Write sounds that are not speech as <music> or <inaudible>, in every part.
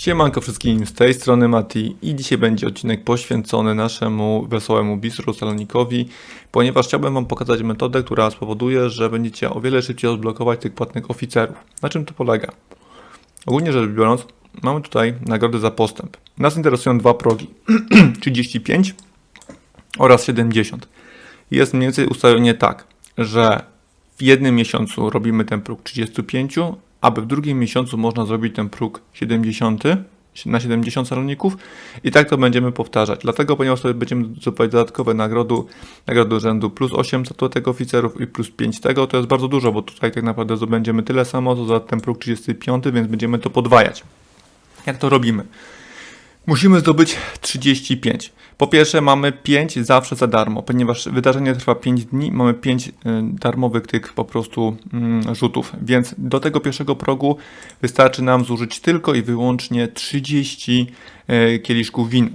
Siemanko wszystkim, z tej strony Mati i dzisiaj będzie odcinek poświęcony naszemu wesołemu bistru salonikowi, ponieważ chciałbym Wam pokazać metodę, która spowoduje, że będziecie o wiele szybciej odblokować tych płatnych oficerów. Na czym to polega? Ogólnie rzecz biorąc, mamy tutaj nagrody za postęp. Nas interesują dwa progi, <clears throat> 35 oraz 70. Jest mniej więcej ustalenie tak, że w jednym miesiącu robimy ten próg 35, aby w drugim miesiącu można zrobić ten próg 70 na 70 saloników i tak to będziemy powtarzać. Dlatego, ponieważ sobie będziemy zdobywać dodatkowe nagrody, nagrody rzędu plus 8 statuetek oficerów i plus 5 tego, to jest bardzo dużo, bo tutaj tak naprawdę zdobędziemy tyle samo, co za ten próg 35, więc będziemy to podwajać. Jak to robimy? Musimy zdobyć 35. Po pierwsze mamy 5 zawsze za darmo, ponieważ wydarzenie trwa 5 dni, mamy 5 y, darmowych tych po prostu mm, rzutów, więc do tego pierwszego progu wystarczy nam zużyć tylko i wyłącznie 30 y, kieliszków wina.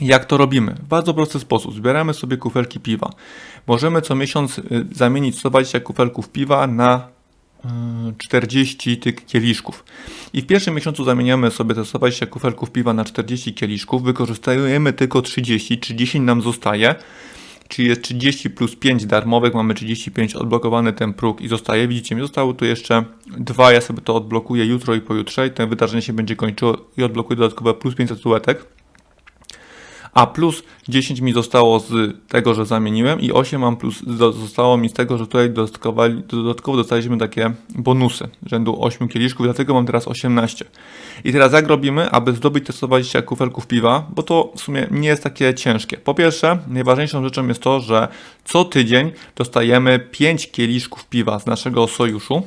Jak to robimy? W bardzo prosty sposób. Zbieramy sobie kufelki piwa. Możemy co miesiąc y, zamienić 120 kufelków piwa na 40 tych kieliszków. I w pierwszym miesiącu zamieniamy sobie te 120 kufelków piwa na 40 kieliszków, wykorzystujemy tylko 30, 30 nam zostaje, czyli jest 30 plus 5 darmowych, mamy 35, odblokowany ten próg i zostaje. Widzicie, mi zostało tu jeszcze dwa, ja sobie to odblokuję jutro i pojutrze i to wydarzenie się będzie kończyło i odblokuję dodatkowe plus 5 statuetek a plus 10 mi zostało z tego, że zamieniłem i 8 mam plus zostało mi z tego, że tutaj dodatkowo dostaliśmy takie bonusy rzędu 8 kieliszków, dlatego mam teraz 18. I teraz jak robimy, aby zdobyć te 120 kufelków piwa, bo to w sumie nie jest takie ciężkie. Po pierwsze, najważniejszą rzeczą jest to, że co tydzień dostajemy 5 kieliszków piwa z naszego sojuszu,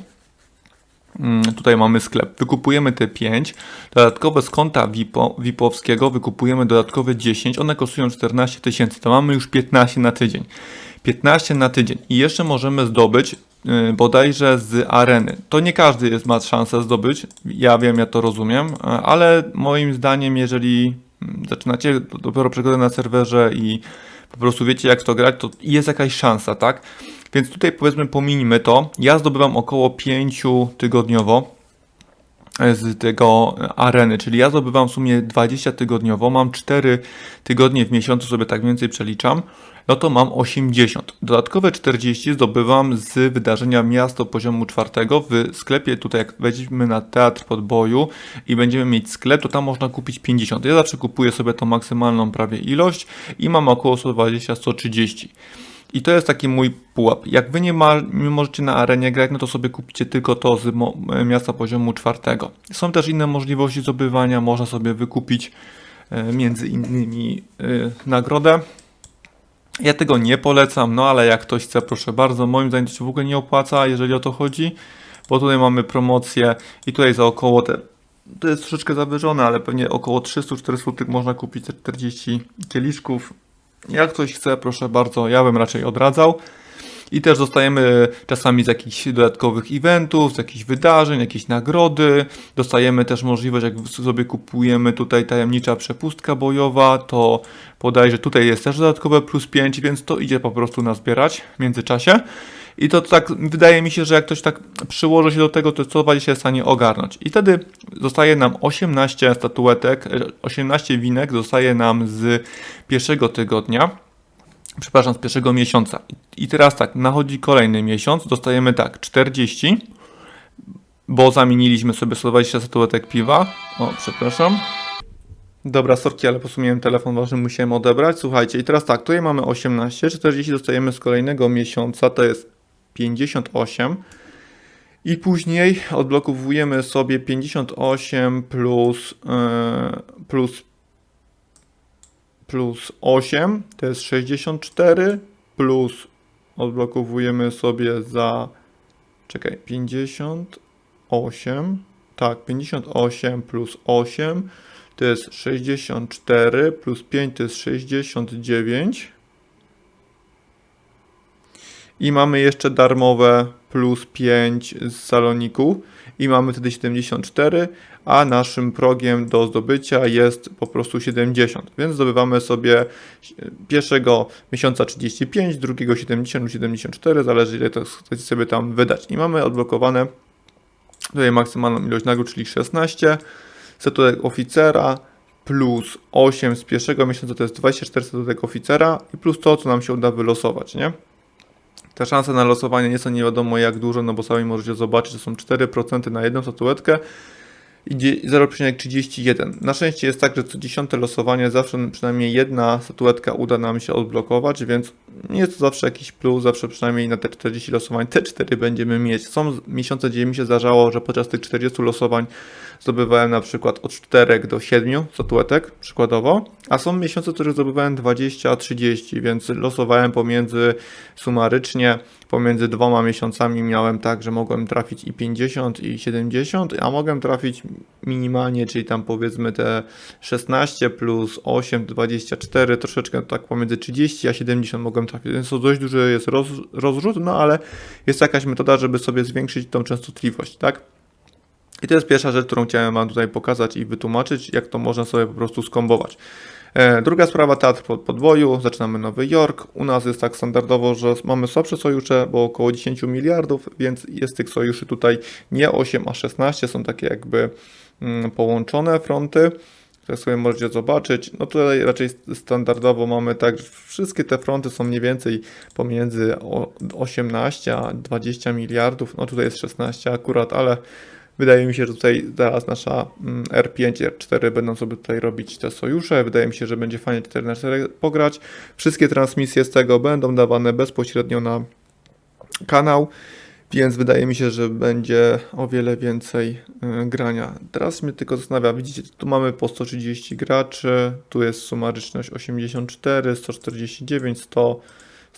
tutaj mamy sklep. Wykupujemy te 5. Dodatkowe z konta VIPO, VIP-owskiego wykupujemy dodatkowe 10. One kosztują 14 tysięcy. To mamy już 15 na tydzień. 15 na tydzień. I jeszcze możemy zdobyć yy, bodajże z areny. To nie każdy jest, ma szansę zdobyć. Ja wiem, ja to rozumiem, ale moim zdaniem, jeżeli mm, zaczynacie dopiero przygodę na serwerze i po prostu wiecie jak to grać, to jest jakaś szansa, tak? Więc tutaj powiedzmy pominimy to. Ja zdobywam około 5 tygodniowo z tego areny, czyli ja zdobywam w sumie 20 tygodniowo, mam 4 tygodnie w miesiącu, sobie tak więcej przeliczam, no to mam 80. Dodatkowe 40 zdobywam z wydarzenia miasto poziomu czwartego w sklepie, tutaj jak wejdziemy na teatr podboju i będziemy mieć sklep, to tam można kupić 50. Ja zawsze kupuję sobie tą maksymalną prawie ilość i mam około 120-130. I to jest taki mój pułap. Jak wy nie, ma, nie możecie na arenie grać, no to sobie kupicie tylko to z miasta poziomu czwartego. Są też inne możliwości zdobywania. Można sobie wykupić e, między innymi e, nagrodę. Ja tego nie polecam, no ale jak ktoś chce, proszę bardzo. Moim zdaniem to się w ogóle nie opłaca, jeżeli o to chodzi, bo tutaj mamy promocję i tutaj za około te to jest troszeczkę zawyżone, ale pewnie około 300-400 można kupić 40 kieliszków. Jak ktoś chce, proszę bardzo, ja bym raczej odradzał. I też dostajemy czasami z jakichś dodatkowych eventów, z jakichś wydarzeń, jakieś nagrody. Dostajemy też możliwość, jak sobie kupujemy tutaj tajemnicza przepustka bojowa, to że tutaj jest też dodatkowe plus 5, więc to idzie po prostu na zbierać w międzyczasie. I to tak wydaje mi się, że jak ktoś tak przyłoży się do tego, to co się jest w stanie ogarnąć. I wtedy zostaje nam 18 statuetek, 18 winek zostaje nam z pierwszego tygodnia. Przepraszam, z pierwszego miesiąca. I teraz tak, nachodzi kolejny miesiąc, dostajemy tak, 40, bo zamieniliśmy sobie 120 statuetek piwa. O, przepraszam. Dobra, sorki, ale posumiałem telefon ważny, musiałem odebrać. Słuchajcie, i teraz tak, tutaj mamy 18, 40 dostajemy z kolejnego miesiąca, to jest 58. I później odblokowujemy sobie 58 plus, yy, plus, plus 8, to jest 64, plus odblokowujemy sobie za, czekaj, 58, tak, 58 plus 8 to jest 64, plus 5 to jest 69. I mamy jeszcze darmowe plus 5 z saloniku i mamy wtedy 74, a naszym progiem do zdobycia jest po prostu 70. Więc zdobywamy sobie pierwszego miesiąca 35, drugiego 70 lub 74, zależy ile to chcecie sobie tam wydać. I mamy odblokowane tutaj maksymalną ilość nagród, czyli 16. statuetek oficera plus 8 z pierwszego miesiąca to jest 24 statuetek oficera i plus to, co nam się uda wylosować, nie? Te szanse na losowanie nie są nie wiadomo jak duże, no bo sami możecie zobaczyć, że są 4% na jedną statuetkę i dzie- 0,31. Na szczęście jest tak, że co dziesiąte losowanie zawsze przynajmniej jedna statuetka uda nam się odblokować, więc jest to zawsze jakiś plus, zawsze przynajmniej na te 40 losowań te 4 będziemy mieć. Są miesiące, gdzie mi się zdarzało, że podczas tych 40 losowań zdobywałem na przykład od 4 do 7 statuetek, przykładowo, a są miesiące, w których zdobywałem 20-30, więc losowałem pomiędzy sumarycznie, pomiędzy dwoma miesiącami miałem tak, że mogłem trafić i 50 i 70, a mogłem trafić minimalnie, czyli tam powiedzmy te 16 plus 8, 24, troszeczkę tak pomiędzy 30 a 70 mogłem trafić, więc to dość duży jest roz, rozrzut, no ale jest jakaś metoda, żeby sobie zwiększyć tą częstotliwość, tak? I to jest pierwsza rzecz, którą chciałem Wam tutaj pokazać i wytłumaczyć, jak to można sobie po prostu skombować. E, Druga sprawa, teatr pod podwoju, zaczynamy Nowy Jork. U nas jest tak standardowo, że mamy słabsze sojusze, bo około 10 miliardów, więc jest tych sojuszy tutaj nie 8, a 16, są takie jakby mm, połączone fronty. Jak sobie możecie zobaczyć, no tutaj raczej standardowo mamy tak, że wszystkie te fronty są mniej więcej pomiędzy o- 18 a 20 miliardów, no tutaj jest 16 akurat, ale Wydaje mi się, że tutaj teraz nasza mm, R5, R4 będą sobie tutaj robić te sojusze. Wydaje mi się, że będzie fajnie 4 na 4 pograć. Wszystkie transmisje z tego będą dawane bezpośrednio na kanał, więc wydaje mi się, że będzie o wiele więcej y, grania. Teraz mnie tylko zastanawia, widzicie, tu mamy po 130 graczy, tu jest sumaryczność 84, 149, 100,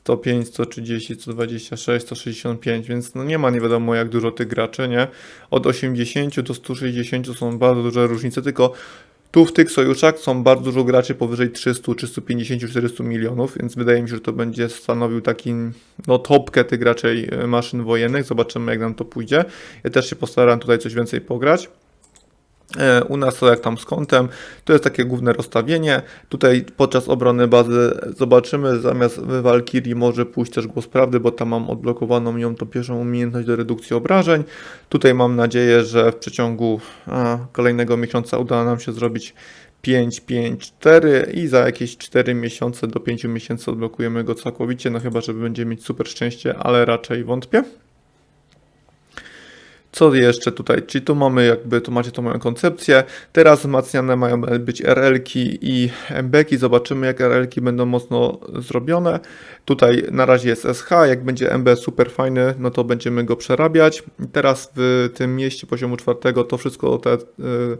105, 130, 126, 165, więc no nie ma nie wiadomo jak dużo tych graczy, nie? Od 80 do 160 są bardzo duże różnice, tylko tu w tych sojuszach są bardzo dużo graczy powyżej 300, 350, 400 milionów, więc wydaje mi się, że to będzie stanowił taki no topkę tych raczej e, maszyn wojennych. Zobaczymy jak nam to pójdzie. Ja też się postaram tutaj coś więcej pograć. E, U nas to jak tam z kątem, to jest takie główne rozstawienie. Tutaj podczas obrony bazy zobaczymy, zamiast Valkyrie może pójść też głos prawdy, bo tam mam odblokowaną ją tą pierwszą umiejętność do redukcji obrażeń. Tutaj mam nadzieję, że w przeciągu a, kolejnego miesiąca uda nam się zrobić 5, 5, 4 i za jakieś 4 miesiące do 5 miesięcy odblokujemy go całkowicie, no chyba, że będziemy mieć super szczęście, ale raczej wątpię. Co jeszcze tutaj? Czyli tu mamy jakby, tu macie tą moją koncepcję. Teraz wzmacniane mają być RL-ki i MB-ki. Zobaczymy jak RL-ki będą mocno zrobione. Tutaj na razie jest SH, jak będzie MB super fajny, no to będziemy go przerabiać. Teraz w tym mieście poziomu czwartego to wszystko te... Yy,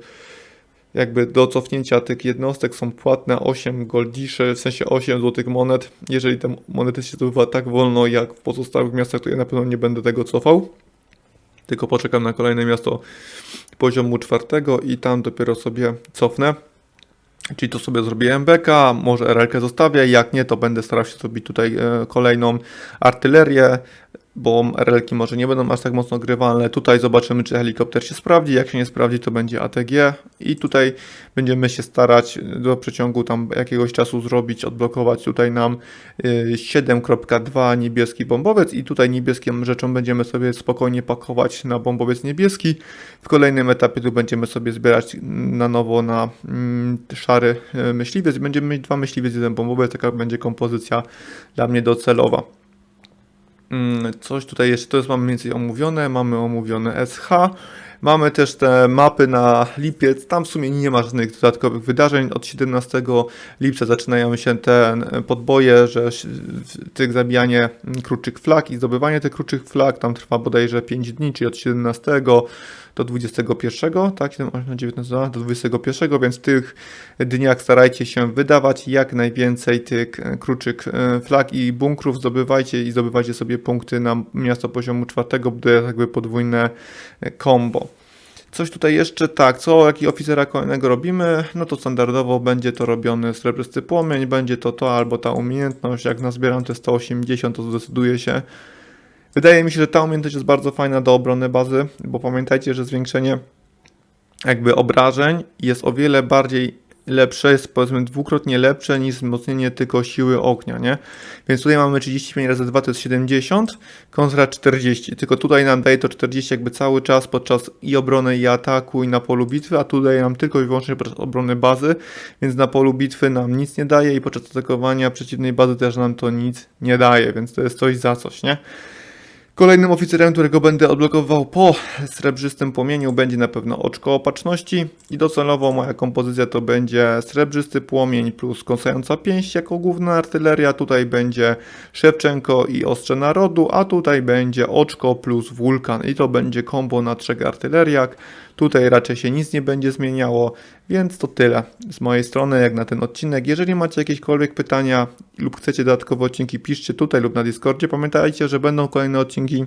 jakby do cofnięcia tych jednostek są płatne 8 goldiszy, w sensie 8 złotych monet. Jeżeli te monety się zdobywa tak wolno jak w pozostałych miastach, to ja na pewno nie będę tego cofał. Tylko poczekam na kolejne miasto poziomu czwartego i tam dopiero sobie cofnę. Czyli to sobie zrobię MBK, może RL zostawię, jak nie to będę starał się zrobić tutaj e, kolejną artylerię, bo RL-ki może nie będą aż tak mocno grywalne. Tutaj zobaczymy, czy helikopter się sprawdzi. Jak się nie sprawdzi, to będzie ATG. I tutaj będziemy się starać do przeciągu tam jakiegoś czasu zrobić, odblokować tutaj nam y, 7.2 niebieski bombowiec. I tutaj niebieską rzeczą będziemy sobie spokojnie pakować na bombowiec niebieski. W kolejnym etapie tu będziemy sobie zbierać na nowo na mm, szary y, myśliwiec. Będziemy mieć dwa myśliwiec, jeden bombowiec. Taka będzie kompozycja dla mnie docelowa. Mm, Coś tutaj jeszcze, to jest mamy więcej omówione, mamy omówione SH, mamy też te mapy na lipiec, tam w sumie nie ma żadnych dodatkowych wydarzeń, od 17 lipca zaczynają się te podboje, że tych zabijanie kruczych flag i zdobywanie tych kruczych flag, tam trwa bodajże 5 dni, czyli od 17 do 21, tak, 17, 19 do 21, więc w tych dniach starajcie się wydawać jak najwięcej tych e, kruczych e, flag i bunkrów, zdobywajcie i zdobywajcie sobie punkty na miasto poziomu czwartego, bude jakby podwójne e, combo. Coś tutaj jeszcze, tak, co, jaki oficera kolejnego robimy, no to standardowo będzie to robiony srebrysty płomień, będzie to to albo ta umiejętność, jak nazbieram te 180, to zdecyduje się. Wydaje mi się, że ta umiejętność jest bardzo fajna do obrony bazy, bo pamiętajcie, że zwiększenie jakby obrażeń jest o wiele bardziej lepsze, jest powiedzmy dwukrotnie lepsze niż wzmocnienie tylko siły ognia, nie? Więc tutaj mamy 35 razy 2 to jest 70 kontra 40, tylko tutaj nam daje to 40 jakby cały czas podczas i obrony i ataku i na polu bitwy, a tutaj nam tylko i wyłącznie podczas obrony bazy, więc na polu bitwy nam nic nie daje i podczas atakowania przeciwnej bazy też nam to nic nie daje, więc to jest coś za coś, nie? Kolejnym oficerem, którego będę odblokował po srebrzystym płomieniu będzie na pewno oczko opatrzności. I docelowo moja kompozycja to będzie srebrzysty płomień plus kąsająca pięść jako główna artyleria, tutaj będzie Szewczenko i ostrze narodu, a tutaj będzie oczko plus wulkan. I to będzie kombo na trzech artyleriach. Tutaj raczej się nic nie będzie zmieniało, więc to tyle z mojej strony jak na ten odcinek. Jeżeli macie jakiekolwiek pytania lub chcecie dodatkowe odcinki, piszcie tutaj lub na Discordzie. Pamiętajcie, że będą kolejne odcinki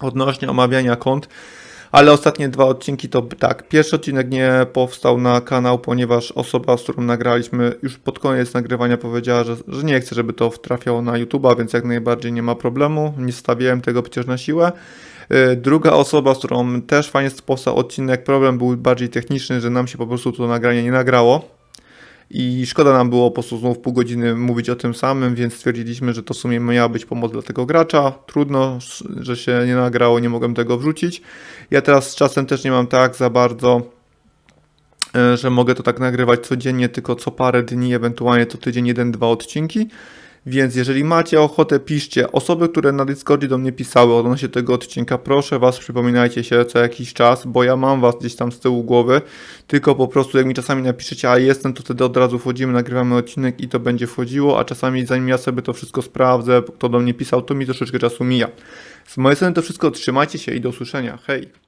odnośnie omawiania kont. Ale ostatnie dwa odcinki to tak. Pierwszy odcinek nie powstał na kanał, ponieważ osoba, z którą nagraliśmy już pod koniec nagrywania powiedziała, że, że nie chce, żeby to trafiało na YouTube'a, więc jak najbardziej nie ma problemu. Nie stawiałem tego przecież na siłę. Yy, Druga osoba, z którą też fajnie powstał odcinek, problem był bardziej techniczny, że nam się po prostu to nagranie nie nagrało. I szkoda nam było po prostu znów pół godziny mówić o tym samym, więc stwierdziliśmy, że to w sumie miała być pomoc dla tego gracza. Trudno, że się nie nagrało, nie mogłem tego wrzucić. Ja teraz z czasem też nie mam tak za bardzo, e, że mogę to tak nagrywać codziennie, tylko co parę dni, ewentualnie co tydzień, jeden, dwa odcinki. Więc jeżeli macie ochotę, piszcie. Osoby, które na Discordzie do mnie pisały odnośnie tego odcinka, proszę Was, przypominajcie się co jakiś czas, bo ja mam Was gdzieś tam z tyłu głowy, tylko po prostu jak mi czasami napiszecie, a jestem, to wtedy od razu wchodzimy, nagrywamy odcinek i to będzie wchodziło, a czasami zanim ja sobie to wszystko sprawdzę, kto do mnie pisał, to mi troszeczkę czasu mija. Z mojej strony to wszystko, trzymajcie się i do usłyszenia. Hej!